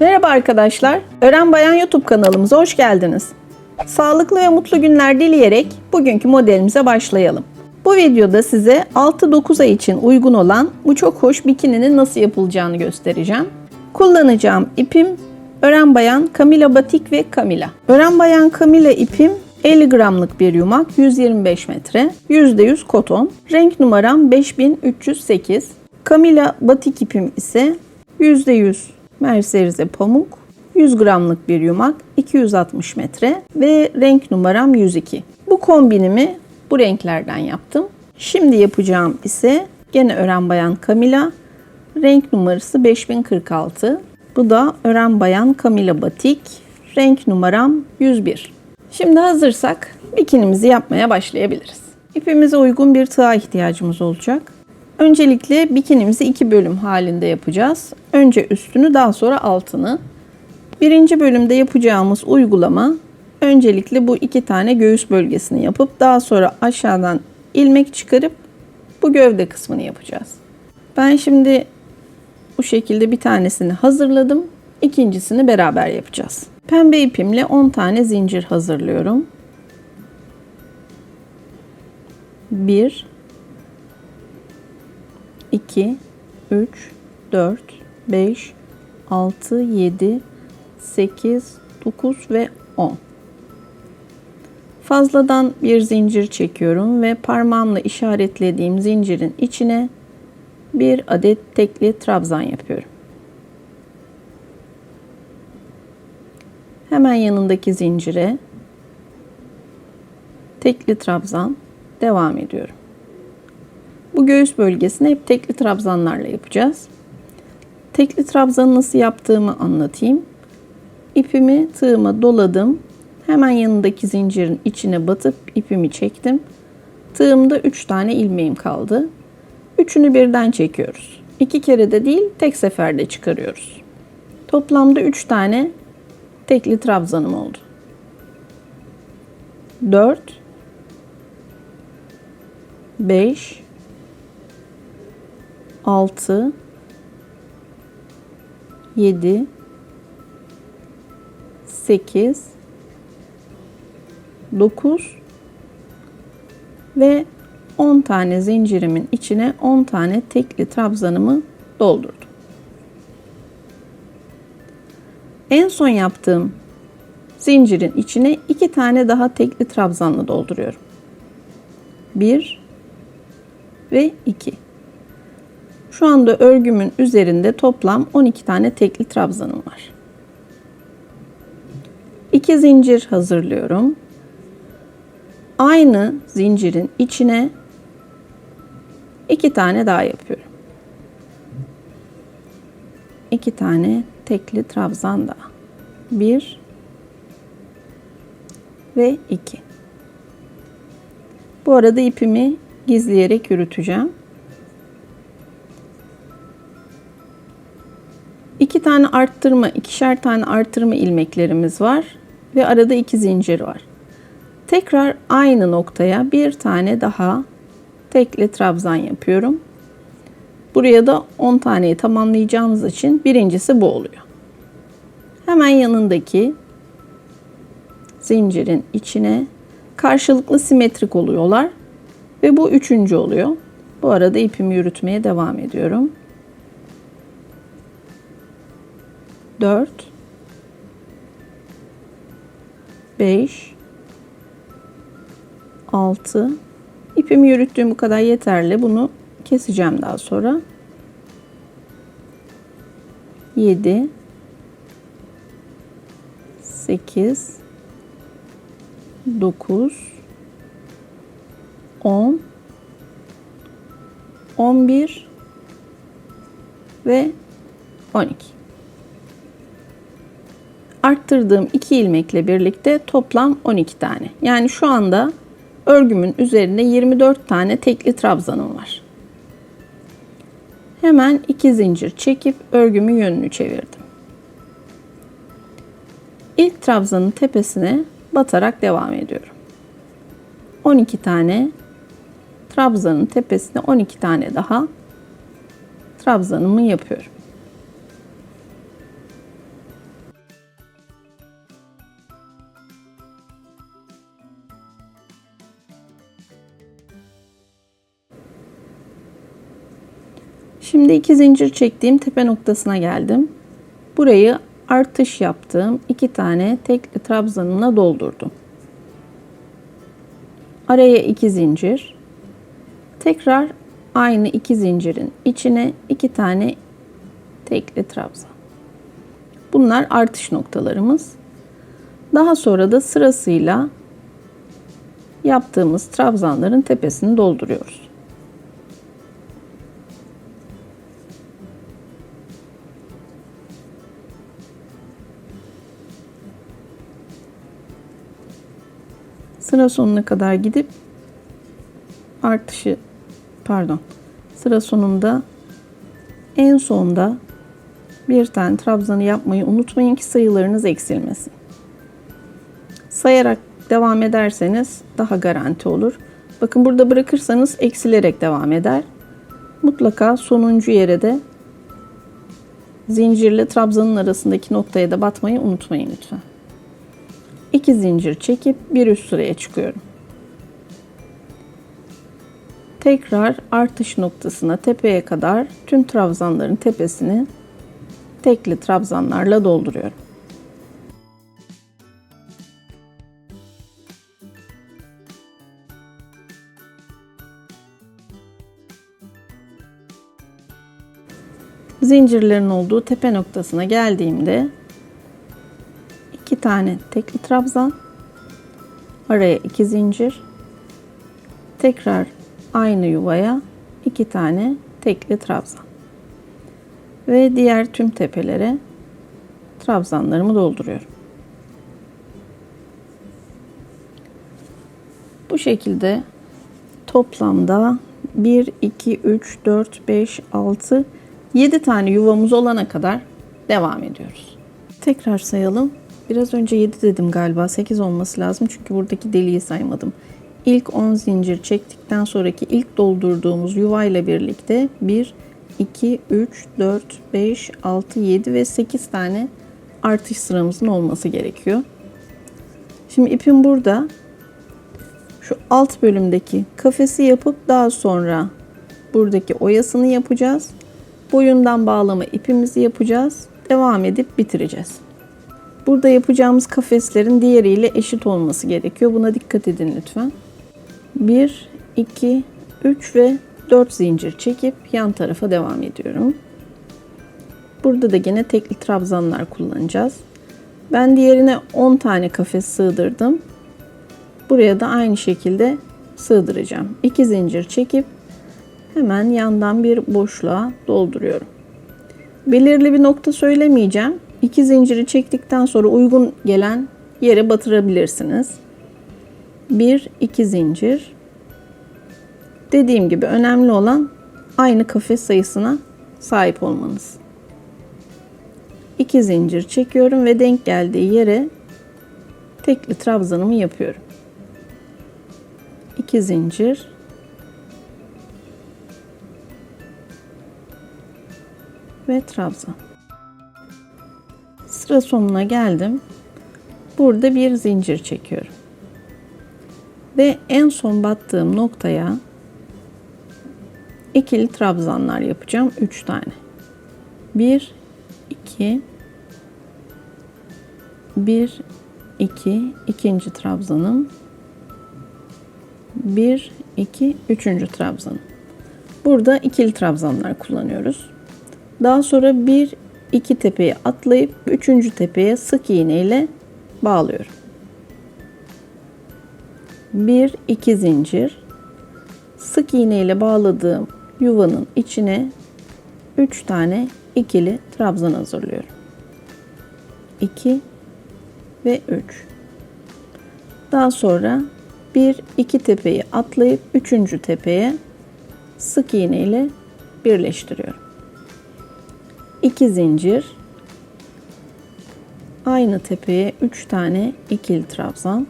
Merhaba arkadaşlar. Ören Bayan YouTube kanalımıza hoş geldiniz. Sağlıklı ve mutlu günler dileyerek bugünkü modelimize başlayalım. Bu videoda size 6-9 ay için uygun olan bu çok hoş bikininin nasıl yapılacağını göstereceğim. Kullanacağım ipim Ören Bayan Camila Batik ve Camila. Ören Bayan Camila ipim 50 gramlık bir yumak 125 metre. %100 koton. Renk numaram 5308. Camila batik ipim ise %100 merserize pamuk. 100 gramlık bir yumak 260 metre ve renk numaram 102. Bu kombinimi bu renklerden yaptım. Şimdi yapacağım ise gene Ören Bayan Camila. Renk numarası 5046. Bu da Ören Bayan Camila Batik. Renk numaram 101. Şimdi hazırsak bikinimizi yapmaya başlayabiliriz. İpimize uygun bir tığa ihtiyacımız olacak. Öncelikle bikinimizi iki bölüm halinde yapacağız. Önce üstünü daha sonra altını. Birinci bölümde yapacağımız uygulama öncelikle bu iki tane göğüs bölgesini yapıp daha sonra aşağıdan ilmek çıkarıp bu gövde kısmını yapacağız. Ben şimdi bu şekilde bir tanesini hazırladım. İkincisini beraber yapacağız. Pembe ipimle 10 tane zincir hazırlıyorum. 1 2 3 4 5 6 7 8 9 ve 10. Fazladan bir zincir çekiyorum ve parmağımla işaretlediğim zincirin içine bir adet tekli trabzan yapıyorum. Hemen yanındaki zincire tekli trabzan devam ediyorum. Bu göğüs bölgesini hep tekli trabzanlarla yapacağız. Tekli trabzanı nasıl yaptığımı anlatayım. İpimi tığıma doladım. Hemen yanındaki zincirin içine batıp ipimi çektim. Tığımda 3 tane ilmeğim kaldı. Üçünü birden çekiyoruz. İki kere de değil, tek seferde çıkarıyoruz. Toplamda 3 tane tekli trabzanım oldu. 4 5 6 7 8 9 ve 10 tane zincirimin içine 10 tane tekli trabzanımı doldurdum. En son yaptığım zincirin içine 2 tane daha tekli trabzanla dolduruyorum. 1 ve 2. Şu anda örgümün üzerinde toplam 12 tane tekli trabzanım var. 2 zincir hazırlıyorum. Aynı zincirin içine 2 tane daha yapıyorum. 2 tane tekli trabzan daha. 1 ve 2. Bu arada ipimi gizleyerek yürüteceğim. İki tane arttırma, ikişer tane arttırma ilmeklerimiz var ve arada iki zincir var. Tekrar aynı noktaya bir tane daha tekli trabzan yapıyorum. Buraya da 10 taneyi tamamlayacağımız için birincisi bu oluyor. Hemen yanındaki zincirin içine karşılıklı simetrik oluyorlar ve bu üçüncü oluyor. Bu arada ipimi yürütmeye devam ediyorum. 4 5 6 ipimi yürüttüğüm bu kadar yeterli. Bunu keseceğim daha sonra. 7 8 9 10 11 ve 12 arttırdığım 2 ilmekle birlikte toplam 12 tane. Yani şu anda örgümün üzerinde 24 tane tekli trabzanım var. Hemen 2 zincir çekip örgümün yönünü çevirdim. İlk trabzanın tepesine batarak devam ediyorum. 12 tane trabzanın tepesine 12 tane daha trabzanımı yapıyorum. Şimdi iki zincir çektiğim tepe noktasına geldim. Burayı artış yaptığım iki tane tekli trabzanına doldurdum. Araya iki zincir. Tekrar aynı iki zincirin içine iki tane tekli trabzan. Bunlar artış noktalarımız. Daha sonra da sırasıyla yaptığımız trabzanların tepesini dolduruyoruz. Sıra sonuna kadar gidip artışı pardon sıra sonunda en sonda bir tane trabzanı yapmayı unutmayın ki sayılarınız eksilmesin. Sayarak devam ederseniz daha garanti olur. Bakın burada bırakırsanız eksilerek devam eder. Mutlaka sonuncu yere de zincirle trabzanın arasındaki noktaya da batmayı unutmayın lütfen. 2 zincir çekip bir üst sıraya çıkıyorum. Tekrar artış noktasına tepeye kadar tüm trabzanların tepesini tekli trabzanlarla dolduruyorum. Zincirlerin olduğu tepe noktasına geldiğimde iki tane tekli trabzan, araya iki zincir, tekrar aynı yuvaya iki tane tekli trabzan ve diğer tüm tepelere trabzanlarımı dolduruyorum. Bu şekilde toplamda 1, 2, 3, 4, 5, 6, 7 tane yuvamız olana kadar devam ediyoruz. Tekrar sayalım. Biraz önce 7 dedim galiba. 8 olması lazım çünkü buradaki deliği saymadım. İlk 10 zincir çektikten sonraki ilk doldurduğumuz yuvayla birlikte 1, 2, 3, 4, 5, 6, 7 ve 8 tane artış sıramızın olması gerekiyor. Şimdi ipim burada. Şu alt bölümdeki kafesi yapıp daha sonra buradaki oyasını yapacağız. Boyundan bağlama ipimizi yapacağız. Devam edip bitireceğiz. Burada yapacağımız kafeslerin diğeriyle eşit olması gerekiyor. Buna dikkat edin lütfen. 1, 2, 3 ve 4 zincir çekip yan tarafa devam ediyorum. Burada da yine tekli trabzanlar kullanacağız. Ben diğerine 10 tane kafes sığdırdım. Buraya da aynı şekilde sığdıracağım. 2 zincir çekip hemen yandan bir boşluğa dolduruyorum. Belirli bir nokta söylemeyeceğim. 2 zinciri çektikten sonra uygun gelen yere batırabilirsiniz. 1 2 zincir Dediğim gibi önemli olan aynı kafes sayısına sahip olmanız. 2 zincir çekiyorum ve denk geldiği yere tekli trabzanımı yapıyorum. 2 zincir ve trabzan. Sıra sonuna geldim. Burada bir zincir çekiyorum. Ve en son battığım noktaya ikili trabzanlar yapacağım. 3 tane. 1 2 1 2 ikinci trabzanım. 1 2 üçüncü trabzanım. Burada ikili trabzanlar kullanıyoruz. Daha sonra bir iki tepeye atlayıp üçüncü tepeye sık iğne ile bağlıyorum. Bir iki zincir sık iğne ile bağladığım yuvanın içine 3 tane ikili trabzan hazırlıyorum. 2 ve 3. Daha sonra bir iki tepeyi atlayıp üçüncü tepeye sık iğne ile birleştiriyorum. 2 zincir aynı tepeye 3 tane ikili trabzan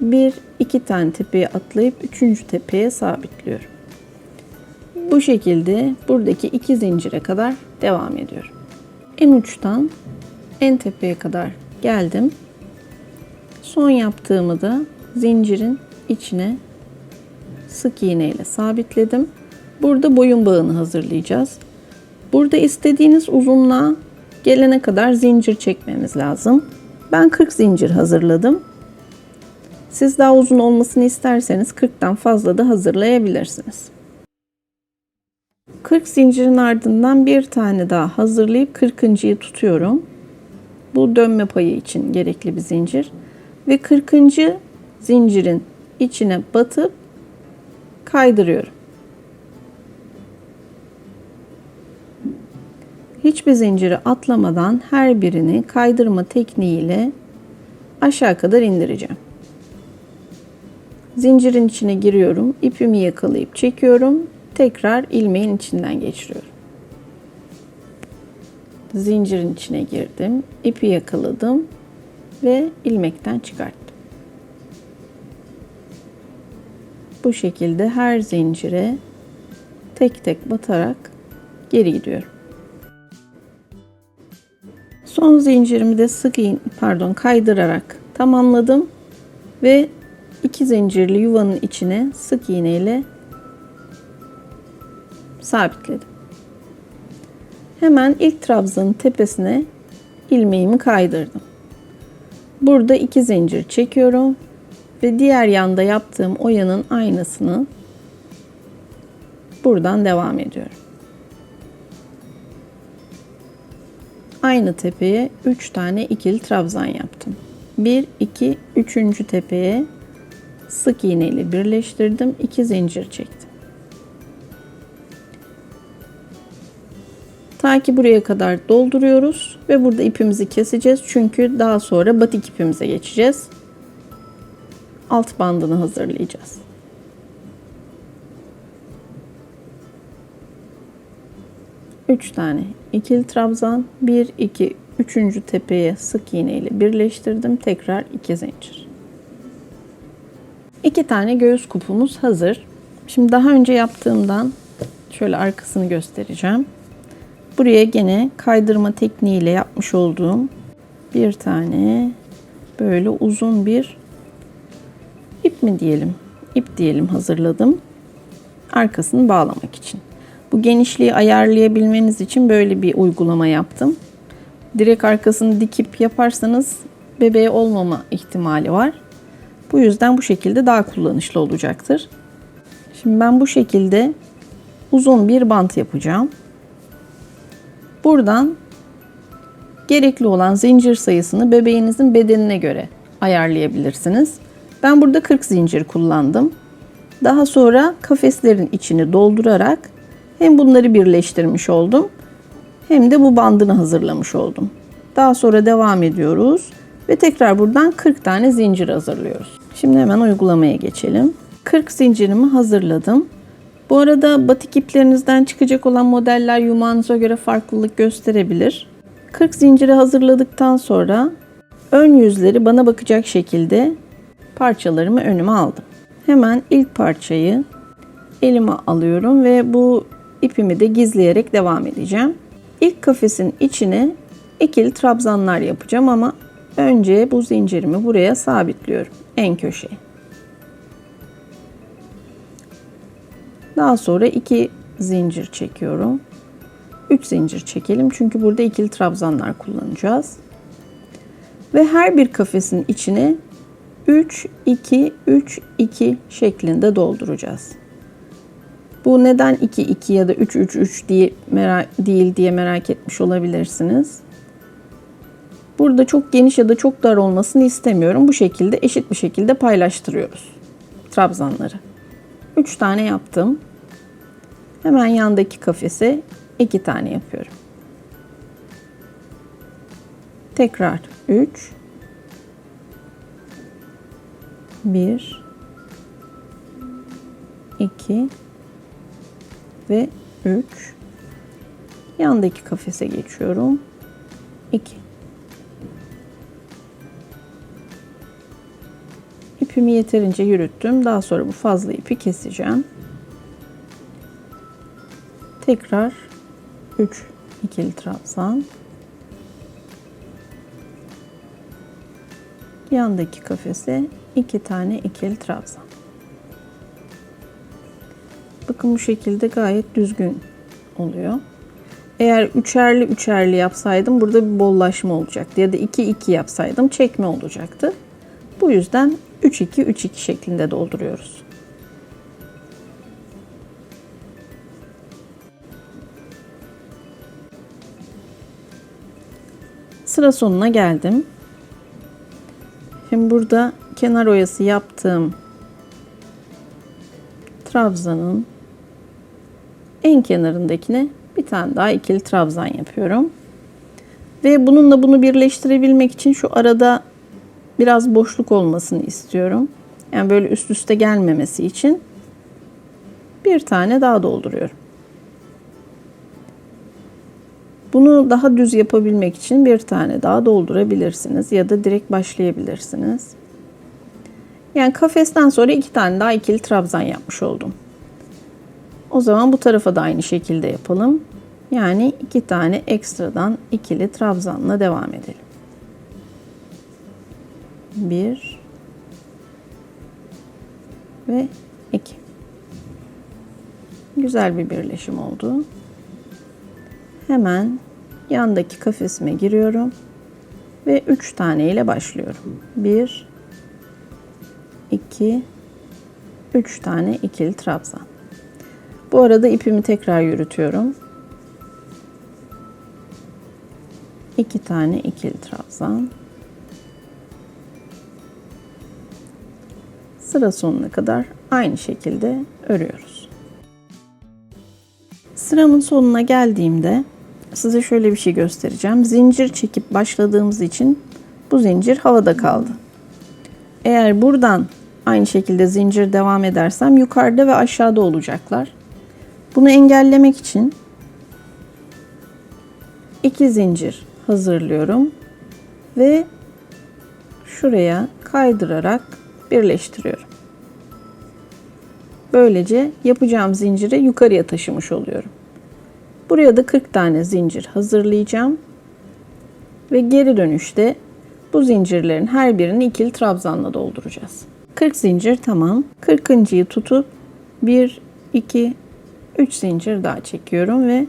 bir iki tane tepeye atlayıp üçüncü tepeye sabitliyorum. Bu şekilde buradaki iki zincire kadar devam ediyorum. En uçtan en tepeye kadar geldim. Son yaptığımı da zincirin içine sık iğne ile sabitledim. Burada boyun bağını hazırlayacağız. Burada istediğiniz uzunluğa gelene kadar zincir çekmemiz lazım. Ben 40 zincir hazırladım. Siz daha uzun olmasını isterseniz 40'tan fazla da hazırlayabilirsiniz. 40 zincirin ardından bir tane daha hazırlayıp 40.yı tutuyorum. Bu dönme payı için gerekli bir zincir. Ve 40. zincirin içine batıp kaydırıyorum. Hiçbir zinciri atlamadan her birini kaydırma tekniğiyle aşağı kadar indireceğim. Zincirin içine giriyorum. ipimi yakalayıp çekiyorum. Tekrar ilmeğin içinden geçiriyorum. Zincirin içine girdim. ipi yakaladım ve ilmekten çıkarttım. Bu şekilde her zincire tek tek batarak geri gidiyorum. Son zincirimi de sık iğne, pardon kaydırarak tamamladım ve iki zincirli yuvanın içine sık iğne ile sabitledim. Hemen ilk trabzanın tepesine ilmeğimi kaydırdım. Burada iki zincir çekiyorum ve diğer yanda yaptığım oyanın aynısını buradan devam ediyorum. Aynı tepeye 3 tane ikili trabzan yaptım. 1 2 3. tepeye sık iğne ile birleştirdim. 2 zincir çektim. Ta ki buraya kadar dolduruyoruz ve burada ipimizi keseceğiz. Çünkü daha sonra batik ipimize geçeceğiz. Alt bandını hazırlayacağız. Üç tane ikili trabzan, bir iki üçüncü tepeye sık iğne ile birleştirdim. Tekrar iki zincir. İki tane göğüs kupumuz hazır. Şimdi daha önce yaptığımdan şöyle arkasını göstereceğim. Buraya gene kaydırma tekniğiyle yapmış olduğum bir tane böyle uzun bir mi diyelim, ip diyelim hazırladım. Arkasını bağlamak için. Bu genişliği ayarlayabilmeniz için böyle bir uygulama yaptım. Direkt arkasını dikip yaparsanız bebeğe olmama ihtimali var. Bu yüzden bu şekilde daha kullanışlı olacaktır. Şimdi ben bu şekilde uzun bir bant yapacağım. Buradan gerekli olan zincir sayısını bebeğinizin bedenine göre ayarlayabilirsiniz. Ben burada 40 zincir kullandım. Daha sonra kafeslerin içini doldurarak hem bunları birleştirmiş oldum hem de bu bandını hazırlamış oldum. Daha sonra devam ediyoruz ve tekrar buradan 40 tane zincir hazırlıyoruz. Şimdi hemen uygulamaya geçelim. 40 zincirimi hazırladım. Bu arada batik iplerinizden çıkacak olan modeller yumağınıza göre farklılık gösterebilir. 40 zinciri hazırladıktan sonra ön yüzleri bana bakacak şekilde parçalarımı önüme aldım. Hemen ilk parçayı elime alıyorum ve bu ipimi de gizleyerek devam edeceğim. İlk kafesin içine ikili trabzanlar yapacağım ama önce bu zincirimi buraya sabitliyorum en köşeye. Daha sonra iki zincir çekiyorum. 3 zincir çekelim çünkü burada ikili trabzanlar kullanacağız. Ve her bir kafesin içine 3 2 3 2 şeklinde dolduracağız. Bu neden 2 2 ya da 3 3 3 diye merak, değil diye merak etmiş olabilirsiniz. Burada çok geniş ya da çok dar olmasını istemiyorum. Bu şekilde eşit bir şekilde paylaştırıyoruz trabzanları. 3 tane yaptım. Hemen yandaki kafese 2 tane yapıyorum. Tekrar 3 1 2 ve 3 yandaki kafese geçiyorum. 2 İpimi yeterince yürüttüm. Daha sonra bu fazla ipi keseceğim. Tekrar 3 ikili trabzan. Yandaki kafese 2 tane ikili trabzan. Bakın bu şekilde gayet düzgün oluyor. Eğer üçerli üçerli yapsaydım burada bir bollaşma olacaktı. Ya da 2-2 yapsaydım çekme olacaktı. Bu yüzden 3-2-3-2 şeklinde dolduruyoruz. Sıra sonuna geldim. Şimdi burada kenar oyası yaptığım trabzanın en kenarındakine bir tane daha ikili trabzan yapıyorum. Ve bununla bunu birleştirebilmek için şu arada biraz boşluk olmasını istiyorum. Yani böyle üst üste gelmemesi için bir tane daha dolduruyorum. Bunu daha düz yapabilmek için bir tane daha doldurabilirsiniz ya da direkt başlayabilirsiniz. Yani kafesten sonra iki tane daha ikili trabzan yapmış oldum. O zaman bu tarafa da aynı şekilde yapalım. Yani iki tane ekstradan ikili trabzanla devam edelim. Bir ve iki. Güzel bir birleşim oldu. Hemen yandaki kafesime giriyorum ve üç tane ile başlıyorum. Bir, iki, üç tane ikili trabzan. Bu arada ipimi tekrar yürütüyorum. İki tane ikili trabzan. Sıra sonuna kadar aynı şekilde örüyoruz. Sıramın sonuna geldiğimde size şöyle bir şey göstereceğim. Zincir çekip başladığımız için bu zincir havada kaldı. Eğer buradan aynı şekilde zincir devam edersem yukarıda ve aşağıda olacaklar. Bunu engellemek için iki zincir hazırlıyorum ve şuraya kaydırarak birleştiriyorum. Böylece yapacağım zinciri yukarıya taşımış oluyorum. Buraya da 40 tane zincir hazırlayacağım. Ve geri dönüşte bu zincirlerin her birini ikili trabzanla dolduracağız. 40 zincir tamam. 40.yı tutup 1 2 3 zincir daha çekiyorum ve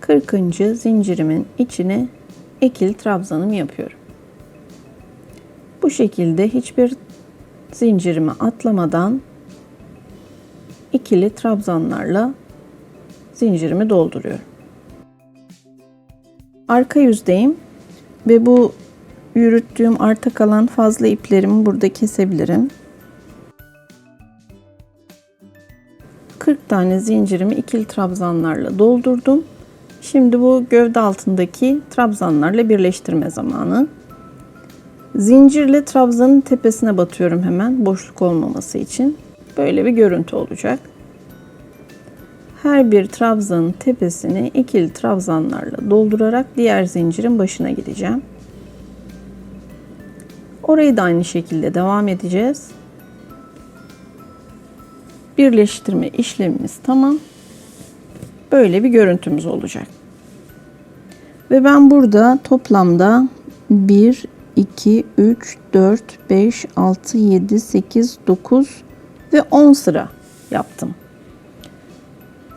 40. zincirimin içine ikili trabzanımı yapıyorum. Bu şekilde hiçbir zincirimi atlamadan ikili trabzanlarla zincirimi dolduruyorum. Arka yüzdeyim ve bu yürüttüğüm arta kalan fazla iplerimi burada kesebilirim. 40 tane zincirimi ikili trabzanlarla doldurdum. Şimdi bu gövde altındaki trabzanlarla birleştirme zamanı. Zincirle trabzanın tepesine batıyorum hemen boşluk olmaması için. Böyle bir görüntü olacak. Her bir trabzanın tepesini ikili trabzanlarla doldurarak diğer zincirin başına gideceğim. Orayı da aynı şekilde devam edeceğiz. Birleştirme işlemimiz tamam. Böyle bir görüntümüz olacak. Ve ben burada toplamda 1, 2, 3, 4, 5, 6, 7, 8, 9 ve 10 sıra yaptım.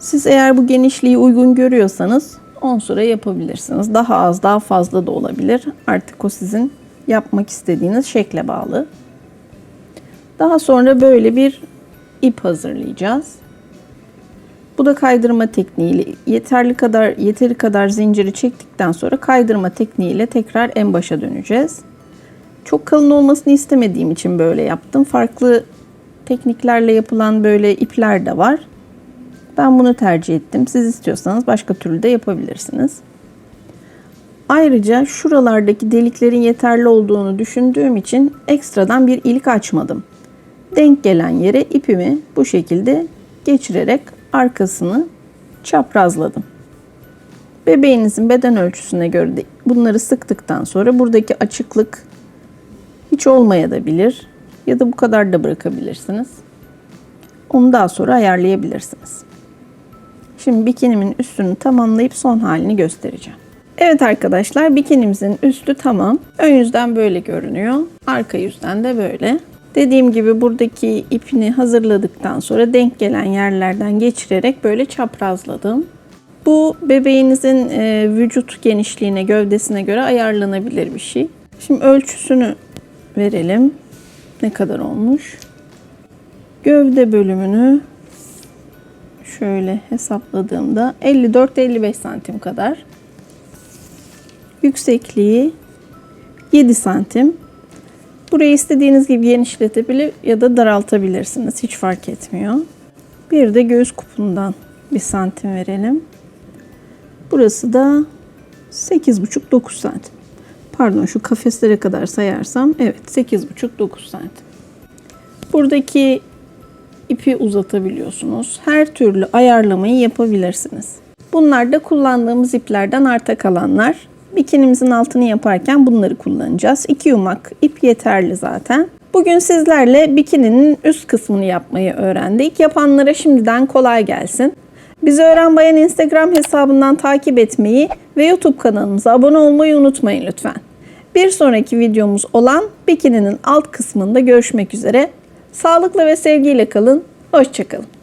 Siz eğer bu genişliği uygun görüyorsanız 10 sıra yapabilirsiniz. Daha az, daha fazla da olabilir. Artık o sizin yapmak istediğiniz şekle bağlı. Daha sonra böyle bir ip hazırlayacağız. Bu da kaydırma tekniğiyle yeterli kadar yeteri kadar zinciri çektikten sonra kaydırma tekniğiyle tekrar en başa döneceğiz. Çok kalın olmasını istemediğim için böyle yaptım. Farklı tekniklerle yapılan böyle ipler de var. Ben bunu tercih ettim. Siz istiyorsanız başka türlü de yapabilirsiniz. Ayrıca şuralardaki deliklerin yeterli olduğunu düşündüğüm için ekstradan bir ilik açmadım. Denk gelen yere ipimi bu şekilde geçirerek arkasını çaprazladım. Bebeğinizin beden ölçüsüne göre de bunları sıktıktan sonra buradaki açıklık hiç olmayabilir ya da bu kadar da bırakabilirsiniz. Onu daha sonra ayarlayabilirsiniz. Şimdi bikinimin üstünü tamamlayıp son halini göstereceğim. Evet arkadaşlar bikinimizin üstü tamam. Ön yüzden böyle görünüyor. Arka yüzden de böyle. Dediğim gibi buradaki ipini hazırladıktan sonra denk gelen yerlerden geçirerek böyle çaprazladım. Bu bebeğinizin e, vücut genişliğine, gövdesine göre ayarlanabilir bir şey. Şimdi ölçüsünü verelim. Ne kadar olmuş? Gövde bölümünü şöyle hesapladığımda 54-55 santim kadar. Yüksekliği 7 santim. Burayı istediğiniz gibi genişletebilir ya da daraltabilirsiniz. Hiç fark etmiyor. Bir de göğüs kupundan bir santim verelim. Burası da 8,5-9 santim. Pardon şu kafeslere kadar sayarsam evet 8,5-9 santim. Buradaki ipi uzatabiliyorsunuz. Her türlü ayarlamayı yapabilirsiniz. Bunlar da kullandığımız iplerden arta kalanlar. Bikinimizin altını yaparken bunları kullanacağız. İki yumak ip yeterli zaten. Bugün sizlerle bikininin üst kısmını yapmayı öğrendik. Yapanlara şimdiden kolay gelsin. Bizi Öğren Bayan Instagram hesabından takip etmeyi ve YouTube kanalımıza abone olmayı unutmayın lütfen. Bir sonraki videomuz olan bikininin alt kısmında görüşmek üzere. Sağlıkla ve sevgiyle kalın. Hoşçakalın.